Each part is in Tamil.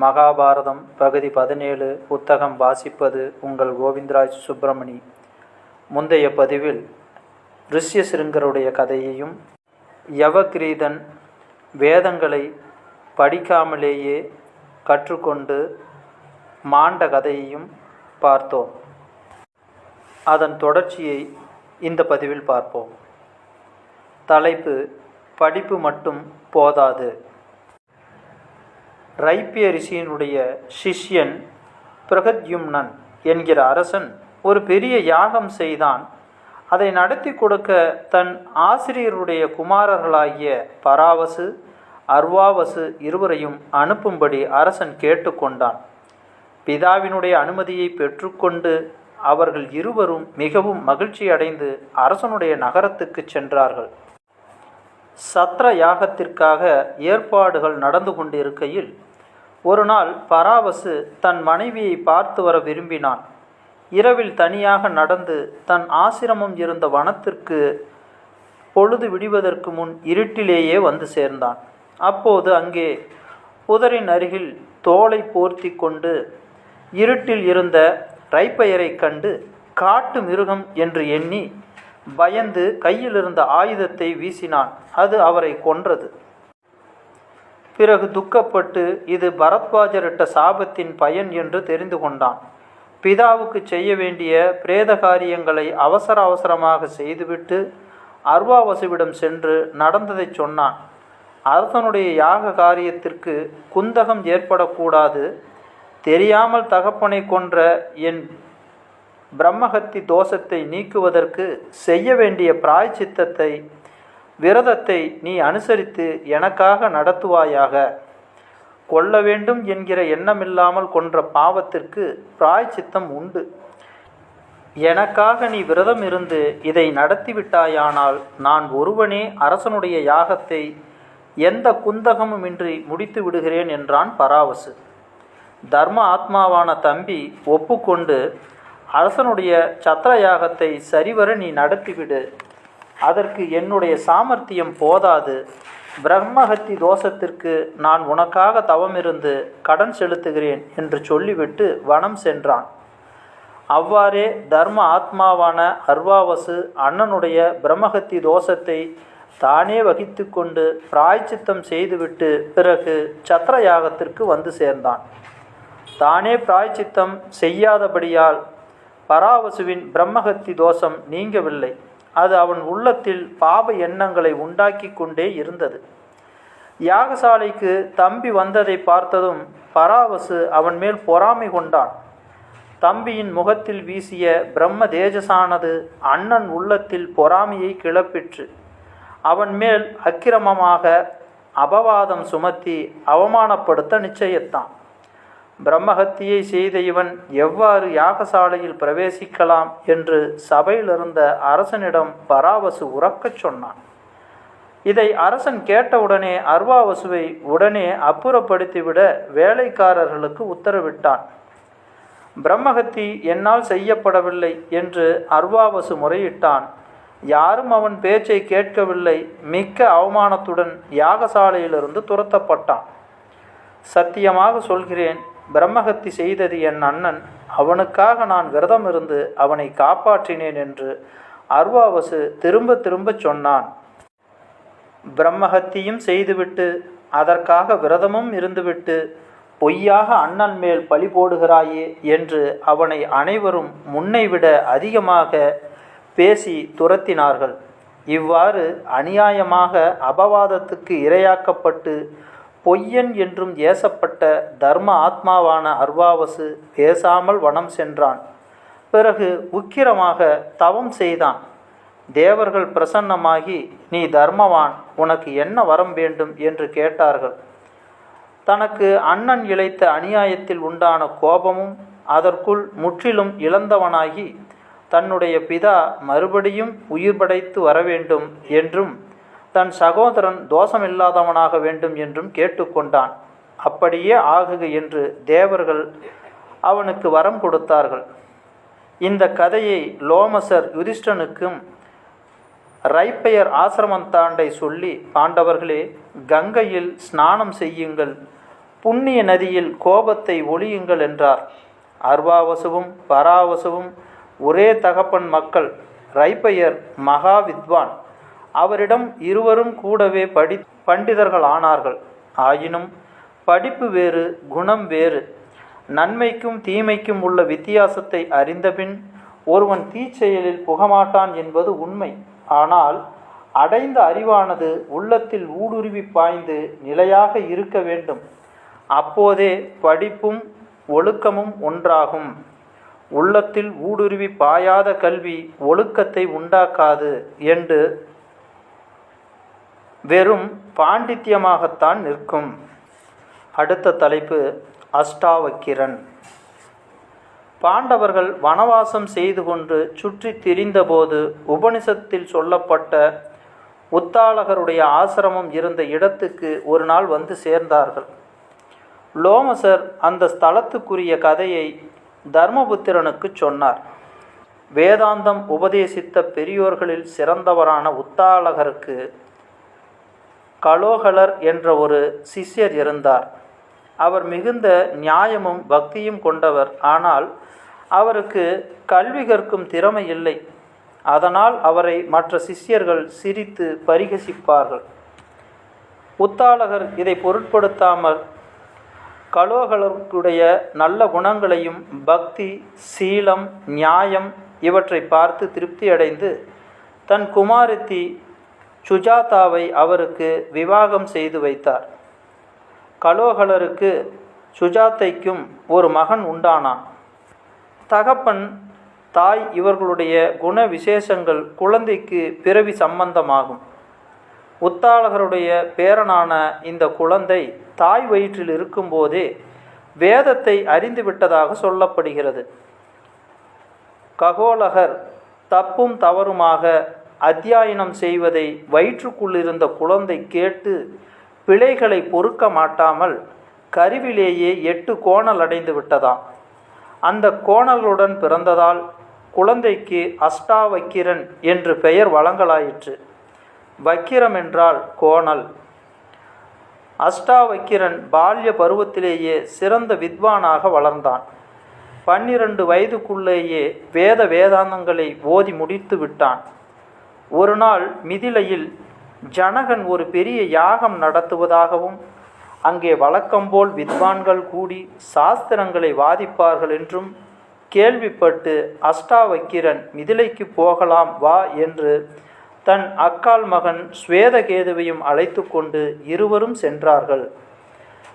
மகாபாரதம் பகுதி பதினேழு புத்தகம் வாசிப்பது உங்கள் கோவிந்தராஜ் சுப்பிரமணி. முந்தைய பதிவில் ரிஷ்யசிருங்கருடைய கதையையும் யவகிரீதன் வேதங்களை படிக்காமலேயே கற்றுக்கொண்டு மாண்ட கதையையும் பார்த்தோம். அதன் தொடர்ச்சியை இந்த பதிவில் பார்ப்போம். தலைப்பு படிப்பு மட்டும் போதாது. ரைப்பியரிசியினுடைய சிஷ்யன் பிரகத்யும்னன் என்கிற அரசன் ஒரு பெரிய யாகம் செய்தான். அதை நடத்தி கொடுக்க தன் ஆசிரியருடைய குமாரர்களாகிய பராவசு அர்வாவசு இருவரையும் அனுப்பும்படி அரசன் கேட்டுக்கொண்டான். பிதாவினுடைய அனுமதியை பெற்றுக்கொண்டு அவர்கள் இருவரும் மிகவும் மகிழ்ச்சி அடைந்து அரசனுடைய நகரத்துக்கு சென்றார்கள். சத்ர யாகத்திற்காக ஏற்பாடுகள் நடந்து கொண்டிருக்கையில் ஒரு நாள் பராபசு தன் மனைவியை பார்த்து வர விரும்பினான். இரவில் தனியாக நடந்து தன் ஆசிரமம் இருந்த வனத்திற்கு பொழுது விடிவதற்கு முன் இருட்டிலேயே வந்து சேர்ந்தான். அப்போது அங்கே புதரின் அருகில் தோலை போர்த்தி கொண்டு இருட்டில் இருந்த ரைப்பயரை கண்டு காட்டு மிருகம் என்று எண்ணி பயந்து கையில் இருந்த ஆயுதத்தை வீசினான். அது அவரை கொன்றது. பிறகு துக்கப்பட்டு இது பரத்வாஜரிட்ட சாபத்தின் பயன் என்று தெரிந்து கொண்டான். பிதாவுக்கு செய்ய வேண்டிய பிரேத காரியங்களை அவசர அவசரமாக செய்துவிட்டு அர்வாவசுவிடம் சென்று நடந்ததை சொன்னான். அரசனுடைய யாக காரியத்திற்கு குந்தகம் ஏற்படக்கூடாது. தெரியாமல் தகப்பனை கொன்ற என் பிரம்மஹத்தி தோஷத்தை நீக்குவதற்கு செய்ய வேண்டிய பிராய்ச்சித்தத்தை விரதத்தை நீ அனுசரித்து எனக்காக நடத்துவாயாக. கொல்ல வேண்டும் என்கிற எண்ணமில்லாமல் கொன்ற பாவத்திற்கு பிராய்ச்சித்தம் உண்டு. எனக்காக நீ விரதம் இருந்து இதை நடத்திவிட்டாயானால் நான் ஒருவனே அரசனுடைய யாகத்தை எந்த குந்தகமுமின்றி முடித்து விடுகிறேன் என்றான் பராவசு. தர்ம ஆத்மாவான தம்பி ஒப்புக்கொண்டு அரசனுடைய சத்திர யாகத்தை சரிவர நீ நடத்திவிடு. அதற்கு என்னுடைய சாமர்த்தியம் போதாது. பிரம்மஹத்தி தோஷத்திற்கு நான் உனக்காக தவமிருந்து கடன் செலுத்துகிறேன் என்று சொல்லிவிட்டு வனம் சென்றான். அவ்வாறே தர்ம ஆத்மாவான அர்வாவசு அண்ணனுடைய பிரம்மஹத்தி தோஷத்தை தானே வகித்து கொண்டு பிராய்ச்சித்தம் செய்துவிட்டு பிறகு சத்திர யாகத்திற்கு வந்து சேர்ந்தான். தானே பிராய்ச்சித்தம் செய்யாதபடியால் பராவசுவின் பிரம்மஹத்தி தோஷம் நீங்கவில்லை. அது அவன் உள்ளத்தில் பாப எண்ணங்களை உண்டாக்கி கொண்டே இருந்தது. யாகசாலைக்கு தம்பி வந்ததை பார்த்ததும் பராவசு அவன் மேல் பொறாமை கொண்டான். தம்பியின் முகத்தில் வீசிய பிரம்ம தேஜசானது அண்ணன் உள்ளத்தில் பொறாமையை கிளப்பிற்று. அவன் மேல் அக்கிரமமாக அபவாதம் சுமத்தி அவமானப்படுத்த நிச்சயத்தான். பிரம்மஹத்தியை செய்த இவன் எவ்வாறு யாகசாலையில் பிரவேசிக்கலாம் என்று சபையிலிருந்த அரசனிடம் பராவசு உறக்கச் சொன்னான். இதை அரசன் கேட்டவுடனே அர்வாவசுவை உடனே அப்புறப்படுத்திவிட வேலைக்காரர்களுக்கு உத்தரவிட்டான். பிரம்மஹத்தி என்னால் செய்யப்படவில்லை என்று அர்வாவசு முறையிட்டான். யாரும் அவன் பேச்சை கேட்கவில்லை. மிக்க அவமானத்துடன் யாகசாலையிலிருந்து துரத்தப்பட்டான். சத்தியமாக சொல்கிறேன் பிரம்மஹத்தி செய்தது என் அண்ணன். அவனுக்காக நான் விரதம் இருந்து அவனை காப்பாற்றினேன் என்று அர்வாவசு திரும்ப திரும்ப சொன்னான். பிரம்மஹத்தியும் செய்துவிட்டு அதற்காக விரதமும் இருந்துவிட்டு பொய்யாக அண்ணன் மேல் பழி போடுகிறாயே என்று அவனை அனைவரும் முன்னைவிட அதிகமாக பேசி துரத்தினார்கள். இவ்வாறு அநியாயமாக அபவாதத்துக்கு இரையாக்கப்பட்டு பொய்யன் என்றும் ஏசப்பட்ட தர்ம ஆத்மாவான அர்வாவசு பேசாமல் வனம் சென்றான். பிறகு உக்கிரமாக தவம் செய்தான். தேவர்கள் பிரசன்னமாகி நீ தர்மவான் உனக்கு என்ன வரம் வேண்டும்? என்று கேட்டார்கள். தனக்கு அண்ணன் இழைத்த அநியாயத்தில் உண்டான கோபமும் அதற்குள் முற்றிலும் இழந்தவனாகி தன்னுடைய பிதா மறுபடியும் உயிர் படைத்து வர வேண்டும் என்றும் தன் சகோதரன் தோஷமில்லாதவனாக வேண்டும் என்றும் கேட்டுக்கொண்டான். அப்படியே ஆகுக என்று தேவர்கள் அவனுக்கு வரம் கொடுத்தார்கள். இந்த கதையை லோமசர் யுதிஷ்டனுக்கும் ரைப்பையர் ஆசிரமந்தாண்டை சொல்லி பாண்டவர்களே கங்கையில் ஸ்நானம் செய்யுங்கள். புண்ணிய நதியில் கோபத்தை ஒளியுங்கள் என்றார். அர்வாவசுவும் பராவசுவும் ஒரே தகப்பன் மக்கள் ரைப்பையர் மகா வித்வான் அவரிடம் இருவரும் கூடவே படி பண்டிதர்கள் ஆனார்கள் ஆயினும் படிப்பு வேறு குணம் வேறு. நன்மைக்கும் தீமைக்கும் உள்ள வித்தியாசத்தை அறிந்தபின் ஒருவன் தீச்செயலில் புகமாட்டான் என்பது உண்மை. ஆனால் அடைந்த அறிவானது உள்ளத்தில் ஊடுருவி பாய்ந்து நிலையாக இருக்க வேண்டும். அப்போதே படிப்பும் ஒழுக்கமும் ஒன்றாகும். உள்ளத்தில் ஊடுருவி பாயாத கல்வி ஒழுக்கத்தை உண்டாக்காது என்று வெறும் பாண்டித்யமாகத்தான் நிற்கும். அடுத்த தலைப்பு அஷ்டாவக்கிரன். பாண்டவர்கள் வனவாசம் செய்து கொண்டு சுற்றி திரிந்தபோது உபனிஷத்தில் சொல்லப்பட்ட உத்தாளகருடைய ஆசிரமம் இருந்த இடத்துக்கு ஒரு நாள் வந்து சேர்ந்தார்கள். லோமசர் அந்த ஸ்தலத்துக்குரிய கதையை தர்மபுத்திரனுக்கு சொன்னார். வேதாந்தம் உபதேசித்த பெரியோர்களில் சிறந்தவரான உத்தாளகருக்கு கலோகலர் என்ற ஒரு சிஷ்யர் இருந்தார். அவர் மிகுந்த நியாயமும் பக்தியும் கொண்டவர். ஆனால் அவருக்கு கல்வி கற்கும் திறமை இல்லை. அதனால் அவரை மற்ற சிஷ்யர்கள் சிரித்து பரிகசிப்பார்கள். உத்தாளகர் இதை பொருட்படுத்தாமல் கலோகலருடைய நல்ல குணங்களையும் பக்தி சீலம் நியாயம் இவற்றை பார்த்து திருப்தியடைந்து தன் குமாரத்தி சுஜாதாவை அவருக்கு விவாகம் செய்து வைத்தார். கலோகலருக்கு சுஜாதைக்கும் ஒரு மகன் உண்டானான். தகப்பன் தாய் இவர்களுடைய குண விசேஷங்கள் குழந்தைக்கு பிறவி சம்பந்தமாகும். உத்தாளகருடைய பேரனான இந்த குழந்தை தாய் வயிற்றில் இருக்கும்போதே வேதத்தை அறிந்துவிட்டதாக சொல்லப்படுகிறது. ககோலகர் தப்பும் தவறுமாக அத்தியாயனம் செய்வதை வயிற்றுக்குள்ளிருந்த குழந்தை கேட்டு பிழைகளை பொறுக்க மாட்டாமல் கருவிலேயே எட்டு கோணல் அடைந்து விட்டதாம். அந்த கோணலுடன் பிறந்ததால் குழந்தைக்கு அஷ்டாவக்கிரன் என்று பெயர் வழங்கலாயிற்று. வக்கிரம் என்றால் கோணல். அஷ்டாவக்கிரன் பால்ய பருவத்திலேயே சிறந்த வித்வானாக வளர்ந்தான். பன்னிரண்டு வயதுக்குள்ளேயே வேத வேதாந்தங்களை ஓதி முடித்து விட்டான். ஒரு நாள் மிதிலையில் ஜனகன் ஒரு பெரிய யாகம் நடத்துவதாகவும் அங்கே வழக்கம்போல் வித்வான்கள் கூடி சாஸ்திரங்களை வாதிப்பார்கள் என்றும் கேள்விப்பட்டு அஷ்டாவக்கிரன் மிதிலைக்கு போகலாம் வா என்று தன் அக்கால் மகன் ஸ்வேதகேதுவையும் அழைத்து கொண்டு இருவரும் சென்றார்கள்.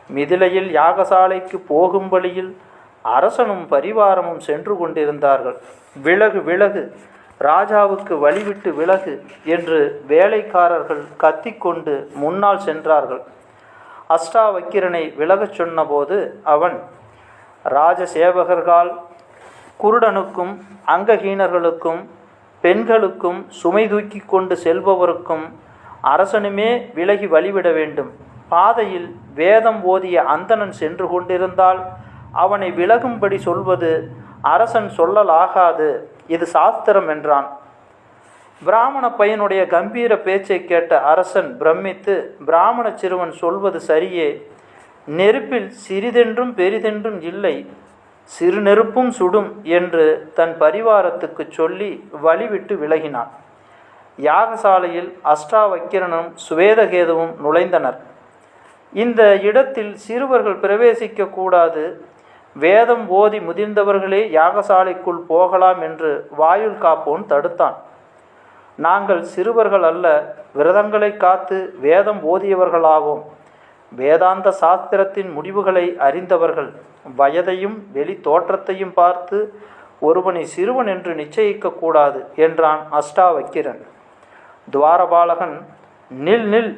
மிதிலையில் யாகசாலைக்கு போகும் வழியில் அரசனும் பரிவாரமும் சென்று கொண்டிருந்தார்கள். விலகு விலகு. ராஜாவுக்கு வழிவிட்டு விலகு என்று வேலைக்காரர்கள் கத்திக்கொண்டு முன்னால் சென்றார்கள். அஷ்டாவக்கிரனை விலகச் சொன்னபோது அவன் ராஜசேவகர்கள் குருடனுக்கும் அங்கஹீனர்களுக்கும் பெண்களுக்கும் சுமை தூக்கி கொண்டு செல்பவருக்கும் அரசனுமே விலகி வழிவிட வேண்டும். பாதையில் வேதம் ஓதிய அந்தணன் சென்று கொண்டிருந்தால் அவனை விலகும்படி சொல்வது அரசன் சொல்லலாகாது. இது சாஸ்திரம் என்றான். பிராமண பையனுடைய கம்பீர பேச்சை கேட்ட அரசன் பிரமித்து பிராமண சிறுவன் சொல்வது சரியே நெருப்பில் சிறிதென்றும் பெரிதென்றும் இல்லை சிறு நெருப்பும் சுடும் என்று தன் பரிவாரத்துக்கு சொல்லி வழிவிட்டு விலகினான். யாகசாலையில் அஷ்டாவக்கிரனும் சுவேதகேதுவும் நுழைந்தனர். இந்த இடத்தில் சிறுவர்கள் பிரவேசிக்க கூடாது வேதம் ஓதி முதிர்ந்தவர்களே யாகசாலைக்குள் போகலாம் என்று வாயுல் காப்போன் தடுத்தான். நாங்கள் சிறுவர்கள் அல்ல விரதங்களை காத்து வேதம் ஓதியவர்களாகும் வேதாந்த சாஸ்திரத்தின் முடிவுகளை அறிந்தவர்கள் வயதையும் வெளி தோற்றத்தையும் பார்த்து ஒருவனை சிறுவன் என்று நிச்சயிக்க கூடாது என்றான் அஷ்டாவக்கிரன். துவாரபாலகன் நில் நில்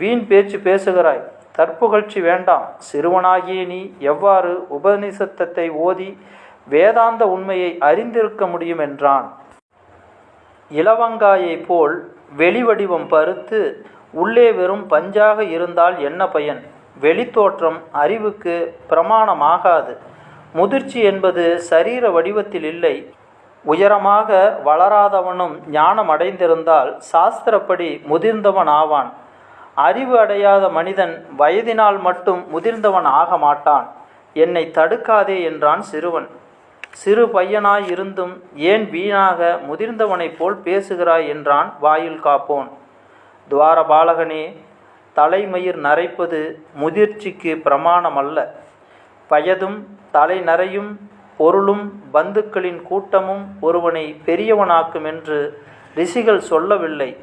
வீண் பேச்சு பேசுகிறாய். தற்புகழ்ச்சி வேண்டாம். சிறுவனாகிய நீ எவ்வாறு உபனிஷத்தத்தை ஓதி வேதாந்த உண்மையை அறிந்திருக்க முடியும் என்றான். இளவங்காயை போல் வெளிவடிவம் பருத்து உள்ளே வெறும் பஞ்சாக இருந்தால் என்ன பயன்? வெளித்தோற்றம் அறிவுக்கு பிரமாணமாகாது. முதிர்ச்சி என்பது சரீர வடிவத்தில் இல்லை. உயரமாக வளராதவனும் ஞானம் அடைந்திருந்தால் சாஸ்திரப்படி முதிர்ந்தவன் ஆவான். அறிவு அடையாத மனிதன் வயதினால் மட்டும் முதிர்ந்தவன் ஆக மாட்டான். என்னை தடுக்காதே என்றான் சிறுவன். சிறு பையனாய் இருந்தும் ஏன் வீணாக முதிர்ந்தவனைப் போல் பேசுகிறாய் என்றான் வாயில் காப்போன். துவாரபாலகனே தலைமயிர் நரைப்பது முதிர்ச்சிக்கு பிரமாணமல்ல. வயதும் தலை நரையும் பொருளும் பந்துக்களின் கூட்டமும் ஒருவனை பெரியவனாக்கும் என்று ரிஷிகள் சொல்லவில்லை.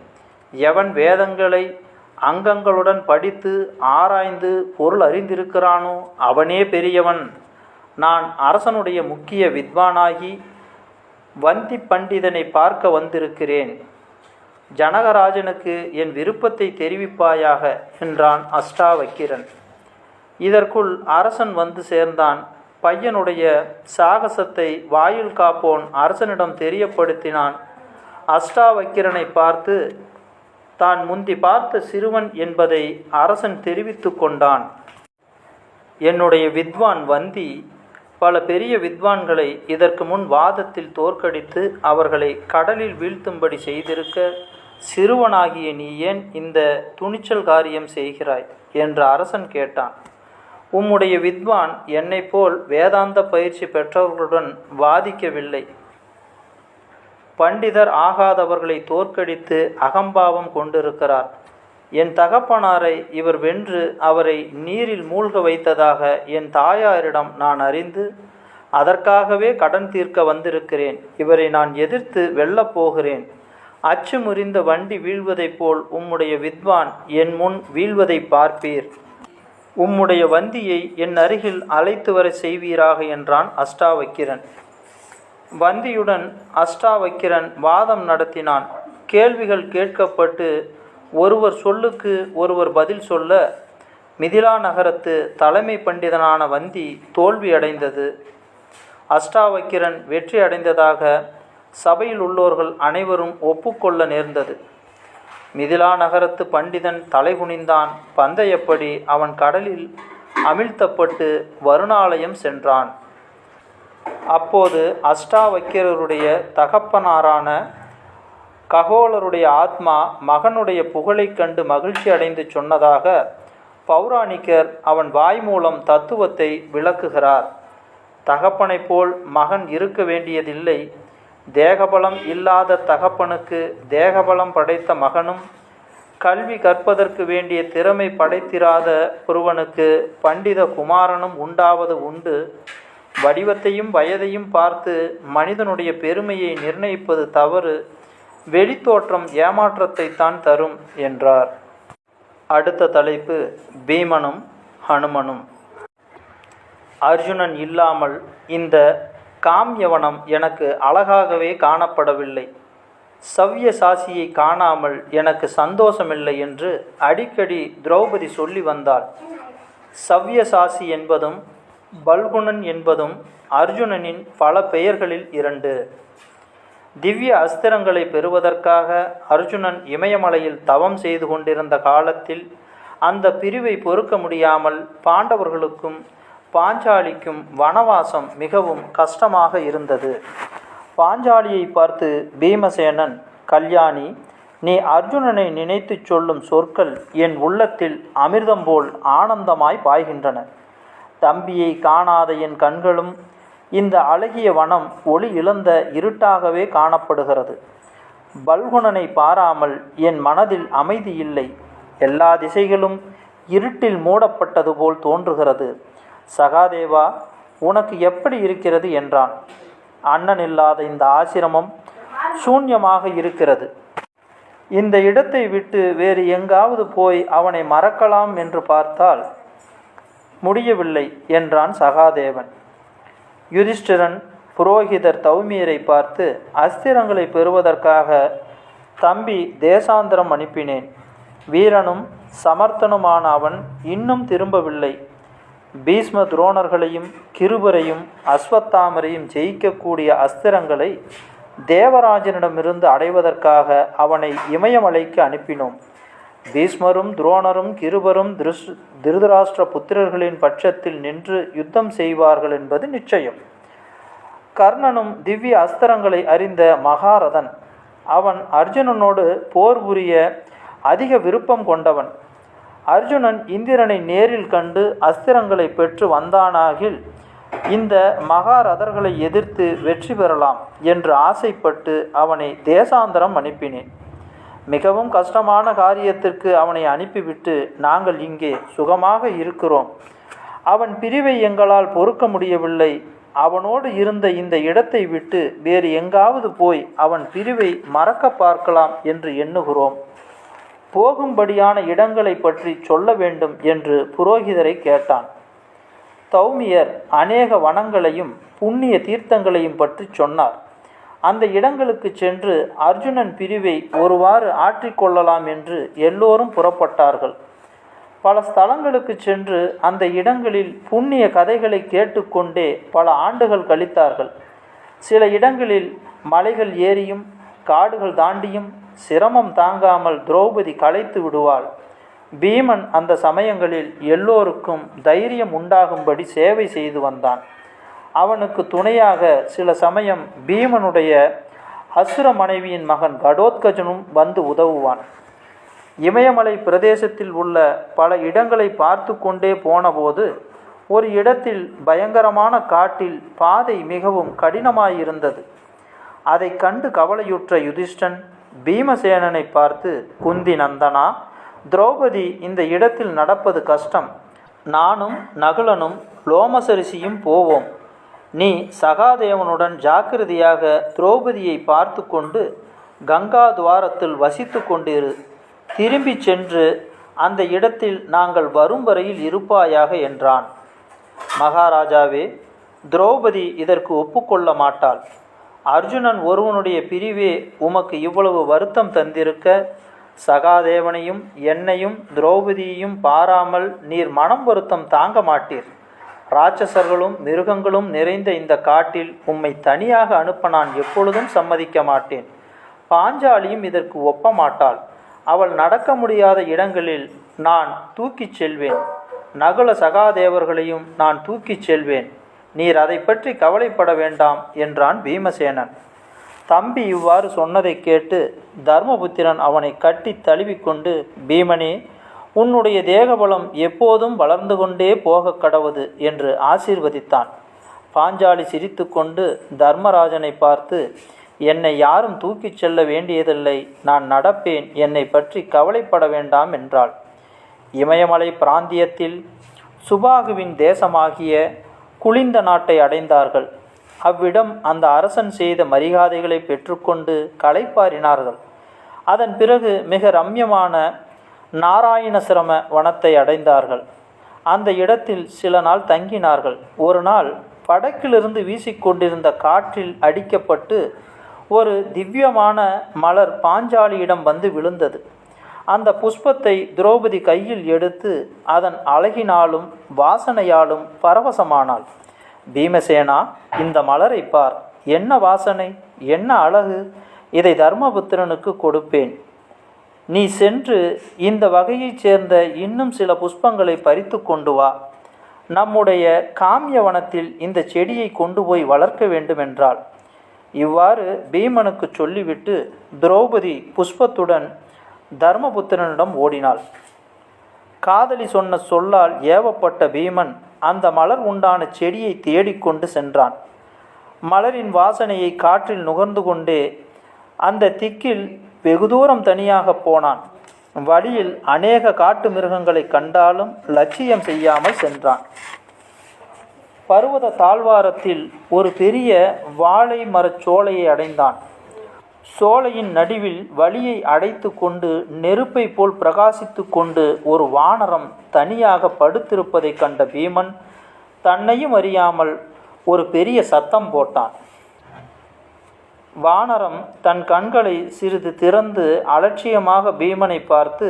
எவன் வேதங்களை அங்கங்களுடன் படித்து ஆராய்ந்து பொருள் அறிந்திருக்கிறானோ அவனே பெரியவன். நான் அரசனுடைய முக்கிய வித்வானாகி வந்தி பண்டிதனை பார்க்க வந்திருக்கிறேன். ஜனகராஜனுக்கு என் விருப்பத்தை தெரிவிப்பாயாக என்றான் அஷ்டாவக்கிரன். இதற்குள் அரசன் வந்து சேர்ந்தான். பையனுடைய சாகசத்தை வாயில் காப்போன் அரசனிடம் தெரியப்படுத்தினான். அஷ்டாவக்கிரனை பார்த்து தான் முந்தி பார்த்த சிறுவன் என்பதை அரசன் தெரிவித்து கொண்டான். என்னுடைய வித்வான் வந்தி பல பெரிய வித்வான்களை இதற்கு முன் வாதத்தில் தோற்கடித்து அவர்களை கடலில் வீழ்த்தும்படி செய்திருக்க சிறுவனாகிய நீ ஏன் இந்த துணிச்சல் காரியம் செய்கிறாய்? என்று அரசன் கேட்டான். உம்முடைய வித்வான் என்னைப் போல் வேதாந்த பயிற்சி பெற்றவர்களுடன் வாதிக்கவில்லை. பண்டிதர் ஆகாதவர்களை தோற்கடித்து அகம்பாவம் கொண்டிருக்கிறார். என் தகப்பனாரை இவர் வென்று அவரை நீரில் மூழ்க வைத்ததாக என் தாயாரிடம் நான் அறிந்து அதற்காகவே கடன் தீர்க்க வந்திருக்கிறேன். இவரை நான் எதிர்த்து வெல்லப் போகிறேன். அச்சு முறிந்த வண்டி வீழ்வதைப் போல் உம்முடைய வித்வான் என் முன் வீழ்வதை பார்ப்பீர். உம்முடைய வந்தியை என் அருகில் அழைத்து வர செய்வீராக என்றான் அஷ்டாவக்கிரன். வந்தியுடன் அஷ்டாவக்கிரன் வாதம் நடத்தினான். கேள்விகள் கேட்கப்பட்டு ஒருவர் சொல்லுக்கு ஒருவர் பதில் சொல்ல மிதிலா நகரத்து தலைமை பண்டிதனான வந்தி தோல்வி அடைந்தது. அஷ்டாவக்கிரன் வெற்றி அடைந்ததாக சபையில் உள்ளோர்கள் அனைவரும் ஒப்புக்கொள்ள நேர்ந்தது. மிதிலா நகரத்து பண்டிதன் தலைகுனிந்தான். பந்தயப்படி அவன் கடலில் அமிழ்த்தப்பட்டு வருணாலயம் சென்றான். அப்போது அஷ்டாவக்கியருடைய தகப்பனாரான ககோலருடைய ஆத்மா மகனுடைய புகழைக் கண்டு மகிழ்ச்சி அடைந்து சொன்னதாக பௌராணிகர் அவன் வாய் மூலம் தத்துவத்தை விளக்குகிறார். தகப்பனைப் போல் மகன் இருக்க வேண்டியதில்லை. தேகபலம் இல்லாத தகப்பனுக்கு தேகபலம் படைத்த மகனும் கல்வி கற்பதற்கு வேண்டிய திறமை படைத்திராத ஒருவனுக்கு பண்டித குமாரனும் உண்டாவது உண்டு. வடிவத்தையும் வயதையும் பார்த்து மனிதனுடைய பெருமையை நிர்ணயிப்பது தவறு வெளித்தோற்றம் ஏமாற்றத்தை தான் தரும் என்றார். அடுத்த தலைப்பு பீமனும் ஹனுமனும். அர்ஜுனன் இல்லாமல் இந்த காம்யவனம் எனக்கு அழகாகவே காணப்படவில்லை. சவ்ய சாசியை காணாமல் எனக்கு சந்தோஷமில்லை என்று அடிக்கடி திரௌபதி சொல்லி வந்தாள். சவ்ய சாசி என்பதும் பல்குணன் என்பதும் அர்ஜுனனின் பல பெயர்களில் இரண்டு. திவ்ய அஸ்திரங்களை பெறுவதற்காக அர்ஜுனன் இமயமலையில் தவம் செய்து கொண்டிருந்த காலத்தில் அந்த பிரிவை பொறுக்க முடியாமல் பாண்டவர்களுக்கும் பாஞ்சாலிக்கும் வனவாசம் மிகவும் கஷ்டமாக இருந்தது. பாஞ்சாலியை பார்த்து பீமசேனன் கல்யாணி நீ அர்ஜுனனை நினைத்துச் சொல்லும் சொற்கள் என் உள்ளத்தில் அமிர்தம் போல் ஆனந்தமாய் பாய்கின்றன. தம்பியை காணாத என் கண்களும் இந்த அழகிய வனம் ஒளி இழந்த இருட்டாகவே காணப்படுகிறது. பல்குணனை பாராமல் என் மனதில் அமைதி இல்லை. எல்லா திசைகளும் இருட்டில் மூடப்பட்டது போல் தோன்றுகிறது. சகாதேவா உனக்கு எப்படி இருக்கிறது என்றான். அண்ணன் இல்லாத இந்த ஆசிரமம் சூன்யமாக இருக்கிறது. இந்த இடத்தை விட்டு வேறு எங்காவது போய் அவனை மறக்கலாம் என்று பார்த்தால் முடியவில்லை என்றான் சகாதேவன். யுதிஷ்டிரன் புரோகிதர் தௌமியரை பார்த்து அஸ்திரங்களை பெறுவதற்காக தம்பி தேசாந்திரம் அனுப்பினேன். வீரனும் சமர்த்தனுமான அவன் இன்னும் திரும்பவில்லை. பீஷ்ம துரோணர்களையும் கிருபரையும் அஸ்வத்தாமரையும் ஜெயிக்கக்கூடிய அஸ்திரங்களை தேவராஜனிடமிருந்து அடைவதற்காக அவனை இமயமலைக்கு அனுப்பினோம். பீஷ்மரும் துரோணரும் கிருபரும் திருஷ் திருதராஷ்டிர புத்திரர்களின் பட்சத்தில் நின்று யுத்தம் செய்வார்கள் என்பது நிச்சயம். கர்ணனும் திவ்ய அஸ்திரங்களை அறிந்த மகாரதன் அவன் அர்ஜுனனோடு போர் புரிய அதிக விருப்பம் கொண்டவன். அர்ஜுனன் இந்திரனை நேரில் கண்டு அஸ்திரங்களை பெற்று வந்தானாகில் இந்த மகாரதர்களை எதிர்த்து வெற்றி பெறலாம் என்று ஆசைப்பட்டு அவனை தேசாந்தரம் அனுப்பினேன். மிகவும் கஷ்டமான காரியத்திற்கு அவனை அனுப்பிவிட்டு நாங்கள் இங்கே சுகமாக இருக்கிறோம். அவன் பிரிவை எங்களால் பொறுக்க முடியவில்லை. அவனோடு இருந்த இந்த இடத்தை விட்டு வேறு எங்காவது போய் அவன் பிரிவை மறக்க பார்க்கலாம் என்று எண்ணுகிறோம். போகும்படியான இடங்களை பற்றி சொல்ல வேண்டும் என்று புரோகிதரை கேட்டான். தௌமியர் அநேக வனங்களையும் புண்ணிய தீர்த்தங்களையும் பற்றி சொன்னார். அந்த இடங்களுக்கு சென்று அர்ஜுனன் பிரிவை ஒருவாறு ஆற்றிக்கொள்ளலாம் என்று எல்லோரும் புறப்பட்டார்கள். பல ஸ்தலங்களுக்கு சென்று அந்த இடங்களில் புண்ணிய கதைகளை கேட்டுக்கொண்டே பல ஆண்டுகள் கழித்தார்கள். சில இடங்களில் மலைகள் ஏறியும் காடுகள் தாண்டியும் சிரமம் தாங்காமல் திரௌபதி களைத்து விடுவாள். பீமன் அந்த சமயங்களில் எல்லோருக்கும் தைரியம் உண்டாகும்படி சேவை செய்து வந்தான். அவனுக்கு துணையாக சில சமயம் பீமனுடைய அசுர மனைவியின் மகன் கடோத்கஜனும் வந்து உதவுவான். இமயமலை பிரதேசத்தில் உள்ள பல இடங்களை பார்த்து கொண்டே போனபோது ஒரு இடத்தில் பயங்கரமான காட்டில் பாதை மிகவும் கடினமாயிருந்தது. அதை கண்டு கவலையுற்ற யுதிஷ்டன் பீமசேனனை பார்த்து குந்தி நந்தனா திரௌபதி இந்த இடத்தில் நடப்பது கஷ்டம். நானும் நகுலனும் லோமசரிசியும் போவோம். நீ சகாதேவனுடன் ஜாக்கிரதையாக திரௌபதியை பார்த்து கொண்டு கங்கா துவாரத்தில் வசித்து கொண்டிரு. திரும்பி சென்று அந்த இடத்தில் நாங்கள் வரும் வரையில் இருப்பாயாக என்றான். மகாராஜாவே திரௌபதி இதற்கு ஒப்புக்கொள்ள மாட்டாள். அர்ஜுனன் ஒருவனுடைய பிரிவே உமக்கு இவ்வளவு வருத்தம் தந்திருக்க சகாதேவனையும் என்னையும் திரௌபதியையும் பாராமல் நீர் மனம் வருத்தம் தாங்க மாட்டீர். ராட்சசர்களும் மிருகங்களும் நிறைந்த இந்த காட்டில் உம்மை தனியாக அனுப்ப நான் எப்பொழுதும் சம்மதிக்க மாட்டேன். பாஞ்சாலியும் இதற்கு ஒப்ப மாட்டாள் அவள் நடக்க முடியாத இடங்களில் நான் தூக்கிச் செல்வேன். நகுல சகாதேவர்களையும் நான் தூக்கிச் செல்வேன். நீர் அதை பற்றி கவலைப்பட வேண்டாம் என்றான் பீமசேனன். தம்பி இவ்வாறு சொன்னதை கேட்டு தர்மபுத்திரன் அவனை கட்டி தழுவிக்கொண்டு பீமனே உன்னுடைய தேகபலம் எப்போதும் வளர்ந்து கொண்டே போக கடவுது என்று ஆசீர்வதித்தான். பாஞ்சாலி சிரித்துக்கொண்டு தர்மராஜனை பார்த்து என்னை யாரும் தூக்கிச் செல்ல வேண்டியதில்லை. நான் நடப்பேன். என்னை பற்றி கவலைப்பட வேண்டாம் என்றாள். இமயமலை பிராந்தியத்தில் சுபாகுவின் தேசமாகிய குளிந்த நாட்டை அடைந்தார்கள். அவ்விடம் அந்த அரசன் செய்த மரியாதைகளை பெற்றுக்கொண்டு களைப்பாரினார்கள் அதன் பிறகு மிக ரம்யமான நாராயணசிரம வனத்தை அடைந்தார்கள். அந்த இடத்தில் சில நாள் தங்கினார்கள். ஒரு நாள் படக்கிலிருந்து வீசிக்கொண்டிருந்த காற்றில் அடிக்கப்பட்டு ஒரு திவ்யமான மலர் பாஞ்சாலியிடம் வந்து விழுந்தது. அந்த புஷ்பத்தை திரௌபதி கையில் எடுத்து அதன் அழகினாலும் வாசனையாலும் பரவசமானாள். பீமசேனா இந்த மலரை பார். என்ன வாசனை? என்ன அழகு? இதை தர்மபுத்திரனுக்கு கொடுப்பேன். நீ சென்று இந்த வகையைச் சேர்ந்த இன்னும் சில புஷ்பங்களை பறித்து கொண்டு வா. நம்முடைய காமியவனத்தில் இந்த செடியை கொண்டு போய் வளர்க்க வேண்டுமென்றாள். இவ்வாறு பீமனுக்கு சொல்லிவிட்டு திரௌபதி புஷ்பத்துடன் தர்மபுத்திரனிடம் ஓடினாள். காதலி சொன்ன சொல்லால் ஏவப்பட்ட பீமன் அந்த மலர் உண்டான செடியை தேடிக்கொண்டு சென்றான். மலரின் வாசனையை காற்றில் நுகர்ந்து கொண்டே அந்த திக்கில் வெகு தூரம் தனியாக போனான். வழியில் அநேக காட்டு மிருகங்களை கண்டாலும் லட்சியம் செய்யாமல் சென்றான். பருவத தாழ்வாரத்தில் ஒரு பெரிய வாழை மரச் சோலையை அடைந்தான். சோலையின் நடுவில் வழியை அடைத்து கொண்டு நெருப்பை போல் பிரகாசித்து கொண்டு ஒரு வானரம் தனியாக படுத்திருப்பதைக் கண்ட பீமன் தன்னையும் அறியாமல் ஒரு பெரிய சத்தம் போட்டான். வானரம் தன் கண்களை சிறிது திறந்து அலட்சியமாக பீமனை பார்த்து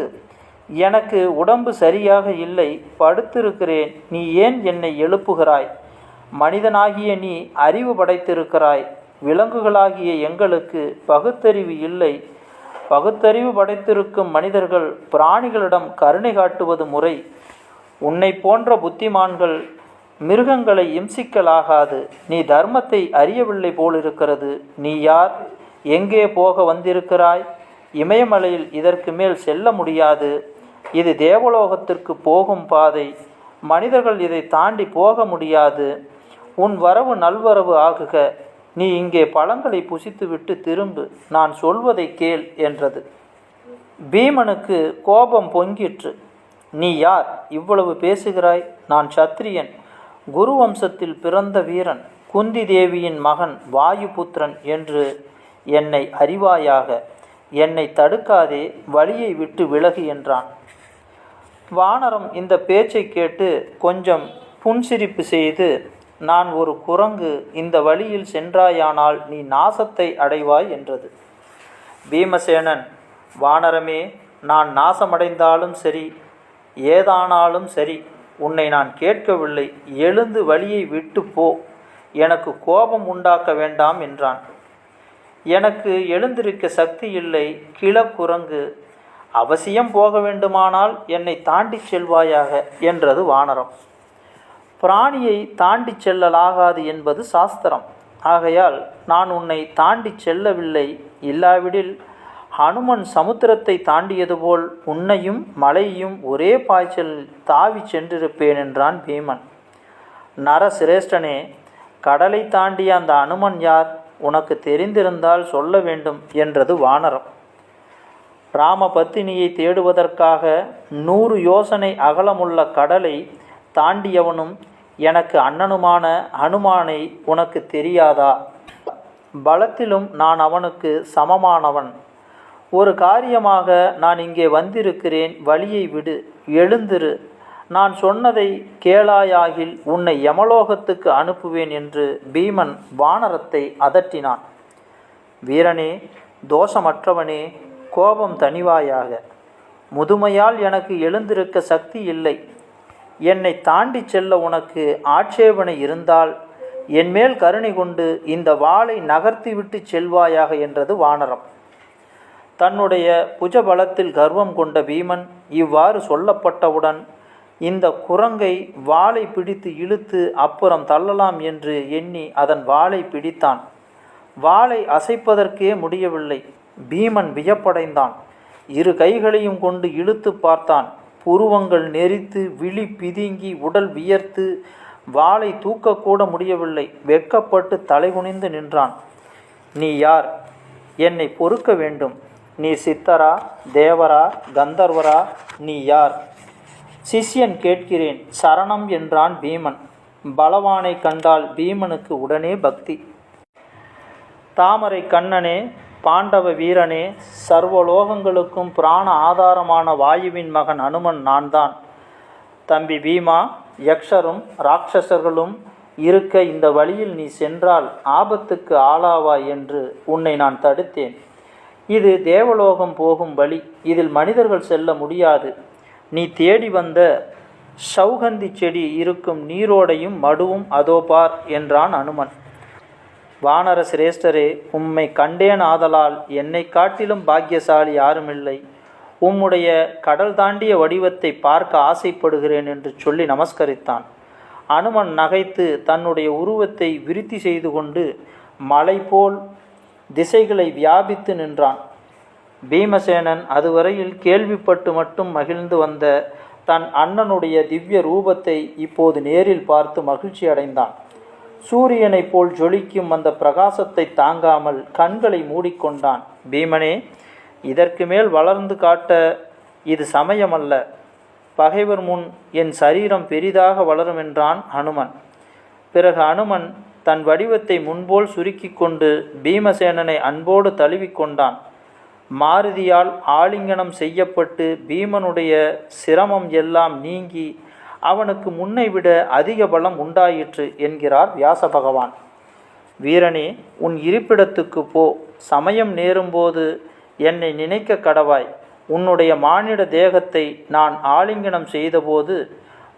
எனக்கு உடம்பு சரியாக இல்லை படுத்திருக்கிறேன் நீ ஏன் என்னை எழுப்புகிறாய்? மனிதனாகிய நீ அறிவு படைத்திருக்கிறாய் விலங்குகளாகிய எங்களுக்கு பகுத்தறிவு இல்லை. பகுத்தறிவு படைத்திருக்கும் மனிதர்கள் பிராணிகளிடம் கருணை காட்டுவது முறை. உன்னை போன்ற புத்திமான்கள் மிருகங்களை இம்சிக்கலாகாது. நீ தர்மத்தை அறியவில்லை போலிருக்கிறது. நீ யார்? எங்கே போக வந்திருக்கிறாய்? இமயமலையில் இதற்கு மேல் செல்ல முடியாது. இது தேவலோகத்திற்கு போகும் பாதை. மனிதர்கள் இதை தாண்டி போக முடியாது. உன் வரவு நல்வரவு ஆகுக. நீ இங்கே பழங்களை புசித்துவிட்டு திரும்பு. நான் சொல்வதை கேள் என்றது. பீமனுக்கு கோபம் பொங்கிற்று. நீ யார்? இவ்வளவு பேசுகிறாய். நான் சத்திரியன். குரு வம்சத்தில் பிறந்த வீரன் குந்தி தேவியின் மகன் வாயுபுத்திரன் என்று என்னை அறிவாயாக என்னை தடுக்காதே வழியை விட்டு விலகு என்றான். வானரம் இந்த பேச்சை கேட்டு கொஞ்சம் புன்சிரிப்பு செய்து நான் ஒரு குரங்கு இந்த வழியில் சென்றாயானால் நீ நாசத்தை அடைவாய் என்றது. பீமசேனன் வானரமே நான் நாசமடைந்தாலும் சரி ஏதானாலும் சரி உன்னை நான் கேட்கவில்லை. எழுந்து வழியை விட்டு போ. எனக்கு கோபம் உண்டாக்க வேண்டாம் என்றான். எனக்கு எழுந்திருக்க சக்தி இல்லை. கிழக்குரங்கு. அவசியம் போக வேண்டுமானால் என்னை தாண்டிச் செல்வாயாக என்றது வானரம். பிராணியை தாண்டிச் செல்லலாகாது என்பது சாஸ்திரம். ஆகையால் நான் உன்னை தாண்டிச் செல்லவில்லை. இல்லாவிடில் ஹனுமன் சமுத்திரத்தை தாண்டியது போல் உன்னையும் மலையையும் ஒரே பாய்ச்சல் தாவி சென்றிருப்பேன் என்றான் பீமன். நரசிரேஷ்டனே கடலை தாண்டிய அந்த அனுமன் யார்? உனக்கு தெரிந்திருந்தால் சொல்ல வேண்டும் என்றது வானரம். ராமபத்தினியை தேடுவதற்காக நூறு யோசனை அகலமுள்ள கடலை தாண்டியவனும் எனக்கு அண்ணனுமான அனுமானை உனக்கு தெரியாதா? பலத்திலும் நான் அவனுக்கு சமமானவன். ஒரு காரியமாக நான் இங்கே வந்திருக்கிறேன் வழியை விடு எழுந்திரு. நான் சொன்னதை கேளாயாகில் உன்னை யமலோகத்துக்கு அனுப்புவேன் என்று பீமன் வானரத்தை அதட்டினான். வீரனே தோஷமற்றவனே கோபம் தனிவாயாக முதுமையால் எனக்கு எழுந்திருக்க சக்தி இல்லை. என்னை தாண்டி செல்ல உனக்கு ஆட்சேபனை இருந்தால் என்மேல் கருணை கொண்டு இந்த வாளை நகர்த்திவிட்டு செல்வாயாக என்றது வானரம். தன்னுடைய புஜபலத்தில் கர்வம் கொண்ட பீமன் இவ்வாறு சொல்லப்பட்டவுடன் இந்த குரங்கை வாளை பிடித்து இழுத்து அப்புறம் தள்ளலாம் என்று எண்ணி அதன் வாளை பிடித்தான். வாளை அசைப்பதற்கே முடியவில்லை. பீமன் வியப்படைந்தான். இரு கைகளையும் கொண்டு இழுத்து பார்த்தான். புருவங்கள் நெறித்து விழி பிதுங்கி உடல் வியர்த்து வாளை தூக்கக்கூட முடியவில்லை. வெட்கப்பட்டு தலைகுனிந்து நின்றான். நீ யார்? என்னை பொறுக்க வேண்டும். நீ சித்தரா தேவரா கந்தர்வரா நீ யார்? சிஷ்யன் கேட்கிறேன் சரணம் என்றான் பீமன். பலவானை கண்டால் பீமனுக்கு உடனே பக்தி. தாமரை கண்ணனே பாண்டவ வீரனே சர்வலோகங்களுக்கும் பிராண ஆதாரமான வாயுவின் மகன் அனுமன் நான்தான். தம்பி பீமா யக்ஷரும் ராட்சசர்களும் இருக்க இந்த வழியில் நீ சென்றால் ஆபத்துக்கு ஆளாவாய் என்று உன்னை நான் தடுத்தேன். இது தேவலோகம் போகும் வழி. இதில் மனிதர்கள் செல்ல முடியாது. நீ தேடி வந்த சௌகந்தி செடி இருக்கும் நீரோடையும் மடுவும் அதோ பார் என்றான் அனுமன். வானர சிரேஷ்டரே உம்மை கண்டேன் ஆதலால் என்னை காட்டிலும் பாக்கியசாலி யாருமில்லை. உம்முடைய கடல் தாண்டிய வடிவத்தை பார்க்க ஆசைப்படுகிறேன் என்று சொல்லி நமஸ்கரித்தான். அனுமன் நகைத்து தன்னுடைய உருவத்தை விருத்தி செய்து கொண்டு மலை போல் திசைகளை வியாபித்து நின்றான். பீமசேனன் அதுவரையில் கேள்விப்பட்டு மட்டும் மகிழ்ந்து வந்த தன் அண்ணனுடைய திவ்ய ரூபத்தை இப்போது நேரில் பார்த்து மகிழ்ச்சி அடைந்தான். சூரியனைப் போல் ஜொலிக்கும் அந்த பிரகாசத்தை தாங்காமல் கண்களை மூடிக்கொண்டான். பீமனே இதற்கு மேல் வளர்ந்து காட்ட இது சமயமல்ல. பகைவர் முன் என் சரீரம் பெரிதாக வளரும் என்றான் ஹனுமன். பிறகு அனுமன் தன் வடிவத்தை முன்போல் சுருக்கி கொண்டு பீமசேனனை அன்போடு தழுவிக்கொண்டான் மாருதியால் ஆலிங்கனம் செய்யப்பட்டு பீமனுடைய சிரமம் எல்லாம் நீங்கி அவனுக்கு முன்னை விட அதிக பலம் உண்டாயிற்று என்கிறார் வியாச பகவான் வீரனே உன் இருப்பிடத்துக்கு போ. சமயம் நேரும்போது என்னை நினைக்க கடவாய். உன்னுடைய மானிட தேகத்தை நான் ஆலிங்கனம் செய்தபோது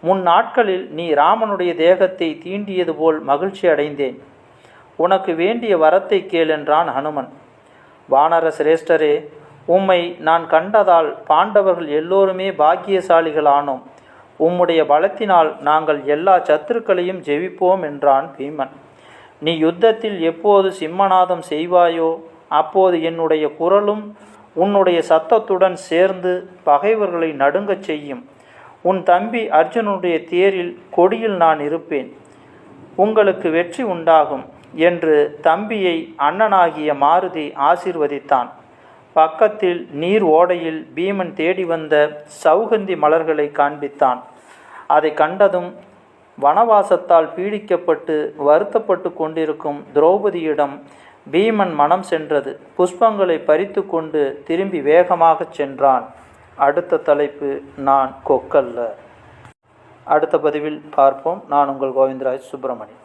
முன் நாட்களில் நீ ராமனுடைய தேகத்தை தீண்டியது போல் மகிழ்ச்சி அடைந்தேன். உனக்கு வேண்டிய வரத்தை கேள் என்றான் ஹனுமன். வானர சிரேஷ்டரே உம்மை நான் கண்டதால் பாண்டவர்கள் எல்லோருமே பாக்கியசாலிகளானோம். உம்முடைய பலத்தினால் நாங்கள் எல்லா சத்துருக்களையும் ஜெயிப்போம் என்றான் பீமன். நீ யுத்தத்தில் எப்போது சிம்மநாதம் செய்வாயோ அப்போது என்னுடைய குரலும் உன்னுடைய சத்தத்துடன் சேர்ந்து பகைவர்களை நடுங்கச் செய்யும். உன் தம்பி அர்ஜுனுடைய தேரில் கொடியில் நான் இருப்பேன். உங்களுக்கு வெற்றி உண்டாகும் என்று தம்பியை அண்ணனாகிய மாருதி ஆசீர்வதித்தான். பக்கத்தில் நீர் ஓடையில் பீமன் தேடி வந்த சௌகந்தி மலர்களை காண்பித்தான். அதை கண்டதும் வனவாசத்தால் பீடிக்கப்பட்டு வருத்தப்பட்டு கொண்டிருக்கும் திரௌபதியிடம் பீமன் மனம் சென்றது. புஷ்பங்களை பறித்து கொண்டு திரும்பி வேகமாகச் சென்றான். அடுத்த தலைப்பு நான் கொக்கல்ல. அடுத்த பதிவில் பார்ப்போம். நான் உங்கள் கோவிந்தராஜ் சுப்பிரமணியன்.